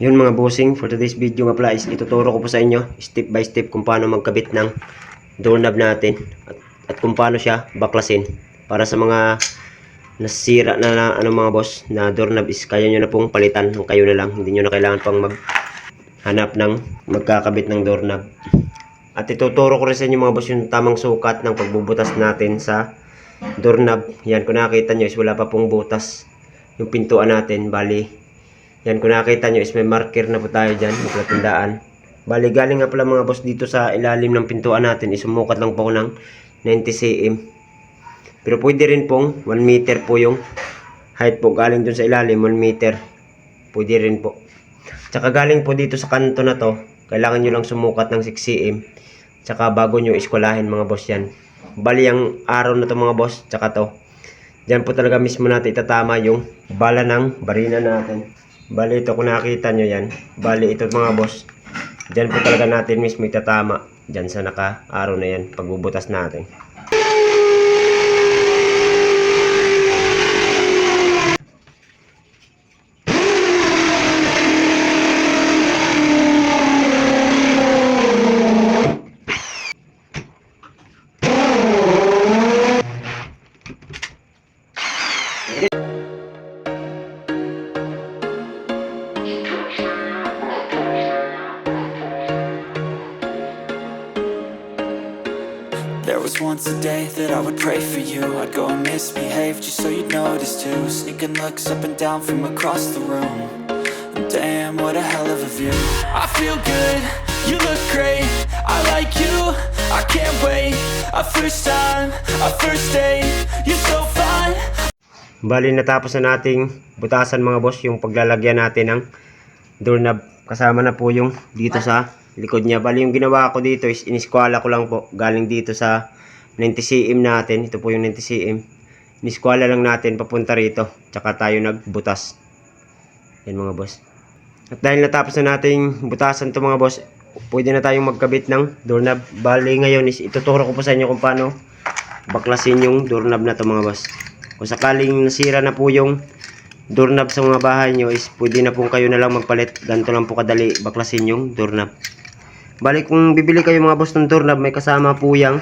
Yun mga bossing, for today's video nga pala is ituturo ko po sa inyo step by step kung paano magkabit ng doorknob natin at, at kung paano siya baklasin. Para sa mga nasira na, na ano mga boss na doorknob is kaya nyo na pong palitan ng kayo na lang. Hindi nyo na kailangan pang mag hanap ng magkakabit ng doorknob. At ituturo ko rin sa inyo mga boss yung tamang sukat ng pagbubutas natin sa doorknob. Yan kung nakita nyo is wala pa pong butas yung pintuan natin. Bali yan, kung nakita nyo is may marker na po tayo dyan, may palatandaan. Bali, galing nga pala mga boss dito sa ilalim ng pintuan natin, isumukat lang po ako ng 90 cm. Pero pwede rin pong 1 meter po yung height po galing dun sa ilalim, 1 meter. Pwede rin po. Tsaka galing po dito sa kanto na to, kailangan nyo lang sumukat ng 6 cm. Tsaka bago nyo iskwalahin mga boss yan. Bali, ang araw na to mga boss, tsaka to. Diyan po talaga mismo natin itatama yung bala ng barina natin. Bali ito kung nakita nyo yan. Bali ito mga boss. Diyan po talaga natin mismo itatama. Diyan sa naka-araw na yan. Pagbubutas natin. You I'd go and misbehave just so you'd notice too. Sneaking looks up and down from across the room. And Damn, what a hell of a view. I feel good, you look great. I like you, I can't wait. A first time, a first date. You're so fine. Bali natapos na nating butasan mga boss yung paglalagyan natin ng doorknob. Kasama na po yung dito sa likod niya. Bali yung ginawa ko dito is iniskwala ko lang po. Galing dito sa 90 cm natin. Ito po yung 90 cm. Iniskwala lang natin papunta rito. Tsaka tayo nagbutas. Yan mga boss. At dahil natapos na nating butasan to mga boss, pwede na tayong magkabit ng doorknob. Bali ngayon is ituturo ko po sa inyo kung paano baklasin yung doorknob na to mga boss. Kung sakaling nasira na po yung doorknob sa mga bahay nyo is pwede na po kayo na lang magpalit. Ganito lang po kadali baklasin yung doorknob. Balik kung bibili kayo mga boss ng doorknob may kasama po yung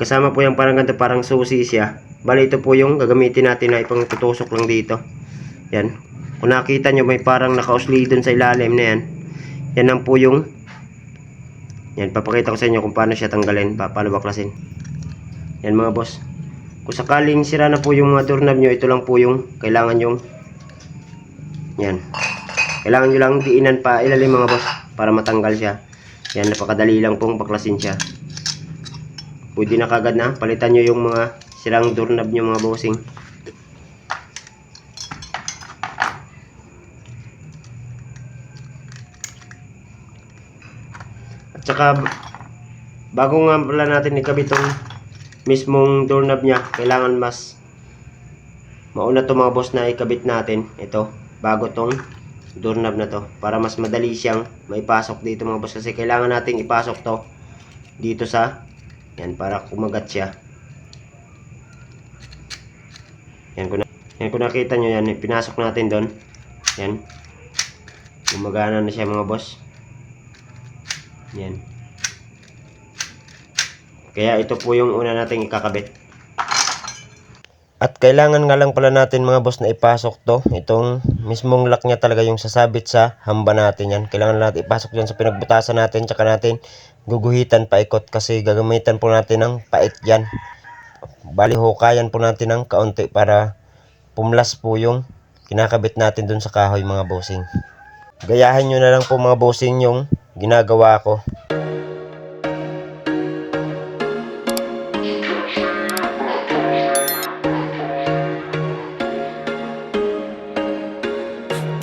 kasama po yung parang ganito parang susi siya. Bali ito po yung gagamitin natin na ipang tutusok lang dito. Yan. Kung nakita nyo may parang nakausli dun sa ilalim na yan. Yan lang po yung yan, papakita ko sa inyo kung paano siya tanggalin, pa, paano baklasin. Yan mga boss. Kung sakaling sira na po yung mga doorknob nyo, ito lang po yung kailangan yung yan. Kailangan nyo lang diinan pa ilalim mga boss para matanggal siya. Yan, napakadali lang pong baklasin siya. Pwede na kagad na. Palitan nyo yung mga sirang doorknob nyo mga bossing. At saka, bago nga pala natin ikabit tong mismong doorknob niya, kailangan mas mauna to mga boss na ikabit natin. Ito, bago tong doorknob na to. Para mas madali siyang maipasok dito mga boss. Kasi kailangan nating ipasok to dito sa, yan, para kumagat siya. Yan, kung, na, yan, kung nakita nyo yan, pinasok natin doon. Yan. Gumagana na siya mga boss. Yan. Kaya ito po yung una nating ikakabit. At kailangan nga lang pala natin mga boss na ipasok to. Itong mismong lock niya talaga yung sasabit sa hamba natin yan. Kailangan natin ipasok yan sa pinagbutasan natin. Tsaka natin guguhitan paikot kasi gagamitan po natin ng pait yan. Bali hukayan po natin ng kaunti para pumlas po yung kinakabit natin dun sa kahoy mga bossing. Gayahin nyo na lang po mga bossing yung ginagawa ko.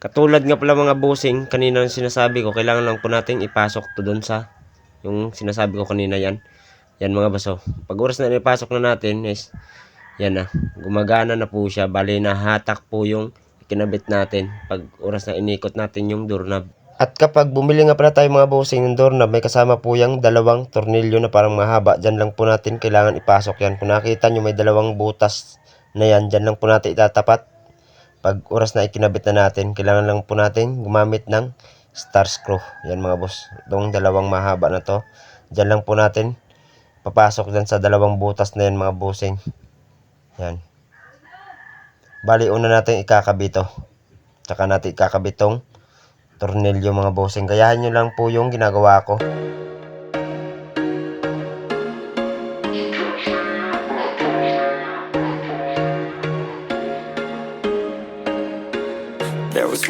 Katulad nga pala mga bossing, kanina yung sinasabi ko, kailangan lang po nating ipasok to doon sa yung sinasabi ko kanina yan. Yan mga baso. Pag oras na ipasok na natin is yan na. Gumagana na po siya. Bali na hatak po yung kinabit natin. Pag oras na inikot natin yung doorknob. At kapag bumili nga pala tayo mga bossing ng doorknob, may kasama po yung dalawang tornilyo na parang mahaba. Diyan lang po natin kailangan ipasok yan. Kung nakita nyo may dalawang butas na yan, diyan lang po natin itatapat pag oras na ikinabit na natin, kailangan lang po natin gumamit ng star screw. Yan mga boss. Itong dalawang mahaba na to. Diyan lang po natin papasok dyan sa dalawang butas na yan mga bossing. Yan. Bali, una natin ikakabit to. Tsaka natin ikakabit tong tornilyo mga bossing. Kayahan nyo lang po yung ginagawa ko.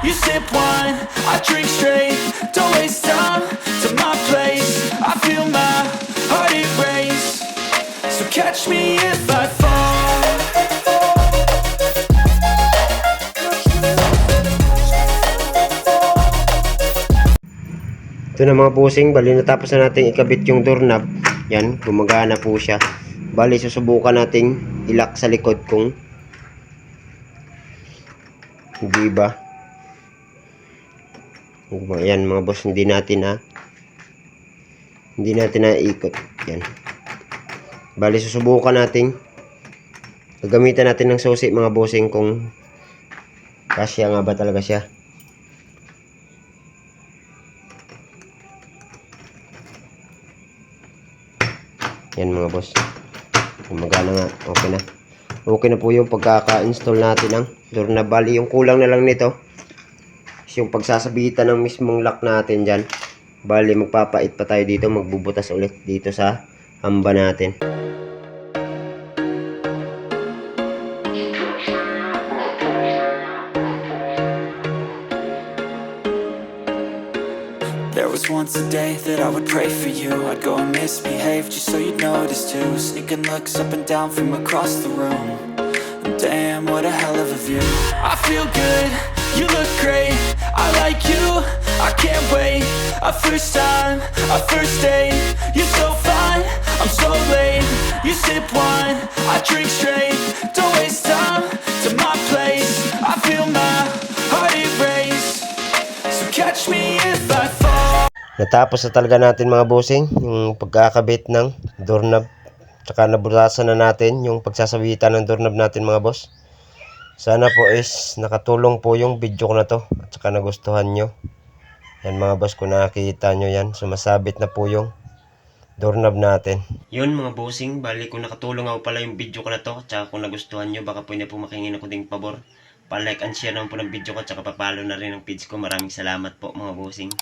You sip wine, I drink straight. Don't waste time to my place. I feel my heart it race. So catch me if I fall. Ito na mga pusing, bali natapos na natin ikabit yung doorknob. Yan, gumagana po siya. Bali, susubukan nating ilak sa likod kung hindi ba. Yan mga boss, hindi natin na hindi natin na ikot. Yan. Bali, susubukan nating gagamitan natin ng susi mga bossing kung kasya nga ba talaga siya. Yan mga boss. Gumagana nga. Okay na. Okay na po yung pagkaka-install natin ng doorknob. Bali, yung kulang na lang nito yung pagsasabitan ng mismong lock natin dyan. Bali, magpapait pa tayo dito. Magbubutas ulit dito sa hamba natin. There was once a day that I would pray for you I'd go and misbehave just so you'd notice too Sneaking looks up and down from across the room Damn, what a hell of a view I feel good, you look great. I like you, I can't wait. A first time, a first date. You're so fine, I'm sip wine, I drink straight. Don't waste time to my place. I feel my heart erase. So catch me if I fall. Natapos na talaga natin mga bossing, yung pagkakabit ng doorknob. Tsaka nabutasan na natin yung pagsasawitan ng doorknob natin mga boss. Sana po is nakatulong po yung video ko na to at saka nagustuhan nyo. Yan mga boss, kung nakikita nyo yan, sumasabit na po yung doorknob natin. Yun mga bossing, bali kung nakatulong ako pala yung video ko na to, tsaka kung nagustuhan nyo, baka pwede po makingin ako ding pabor. Pa-like and share naman po ng video ko, tsaka papalo na rin ang page ko. Maraming salamat po mga bossing.